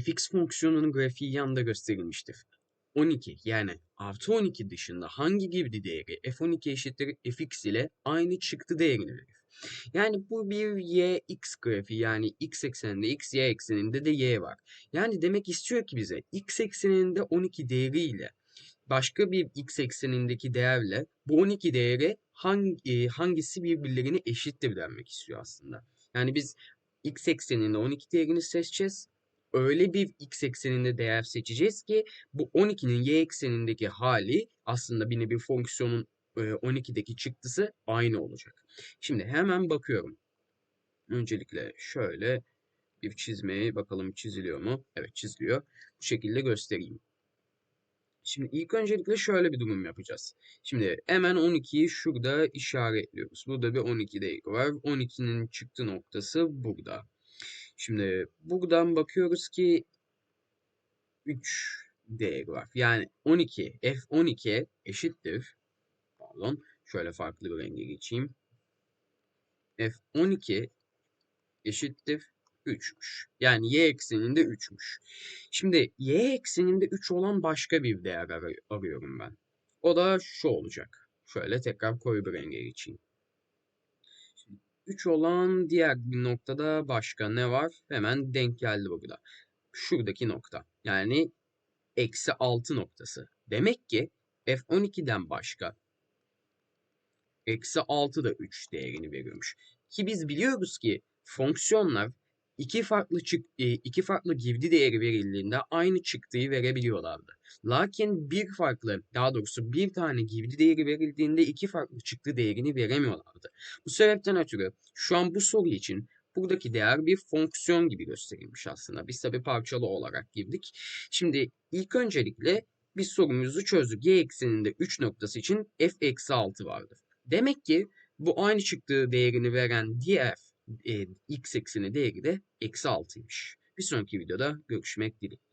fx fonksiyonunun grafiği yanında gösterilmiştir. 12 yani artı 12 dışında hangi girdi değeri f12 eşittir fx ile aynı çıktı değerini verir. Yani bu bir yx grafiği yani x ekseninde x, y ekseninde de y var. Yani demek istiyor ki bize x ekseninde 12 değeri ile başka bir x eksenindeki değerle bu 12 değeri hangi, hangisi birbirlerine eşittir denmek istiyor aslında. Yani biz x ekseninde 12 değerini seçeceğiz. Öyle bir x ekseninde değer seçeceğiz ki bu 12'nin y eksenindeki hali aslında bir fonksiyonun 12'deki çıktısı aynı olacak. Şimdi hemen bakıyorum. Öncelikle şöyle bir çizmeyi bakalım çiziliyor mu? Evet çiziliyor. Bu şekilde göstereyim. Şimdi ilk öncelikle şöyle bir durum yapacağız. Şimdi hemen 12'yi şurada işaretliyoruz. Burada bir 12 değeri var. 12'nin çıktı noktası burada. Şimdi buradan bakıyoruz ki 3 değeri var. Yani 12 f12 eşittir. Pardon. Şöyle farklı bir renge geçeyim. f12 eşittir 3'müş. Yani y ekseninde 3'müş. Şimdi y ekseninde 3 olan başka bir değer arıyorum ben. O da şu olacak. Şöyle tekrar koyu bir renge geçeyim. 3 olan diğer noktada başka ne var? Hemen denk geldi burada. Şuradaki nokta. Yani eksi 6 noktası. Demek ki F12'den başka eksi 6 da 3 değerini veriyormuş. Ki biz biliyoruz ki fonksiyonlar iki farklı çık iki farklı girdi değeri verildiğinde aynı çıktığı verebiliyorlardı. Lakin bir farklı, daha doğrusu bir tane girdi değeri verildiğinde iki farklı çıktı değerini veremiyorlardı. Bu sebepten ötürü şu an bu soru için buradaki değer bir fonksiyon gibi gösterilmiş aslında. Biz tabi parçalı olarak girdik. Şimdi ilk öncelikle biz sorumuzu çözdük. Y ekseninde 3 noktası için f eksi 6 vardır. Demek ki bu aynı çıktığı değerini veren diğer e, x ekseni değeri de eksi 6'ymış. Bir sonraki videoda görüşmek dileğiyle.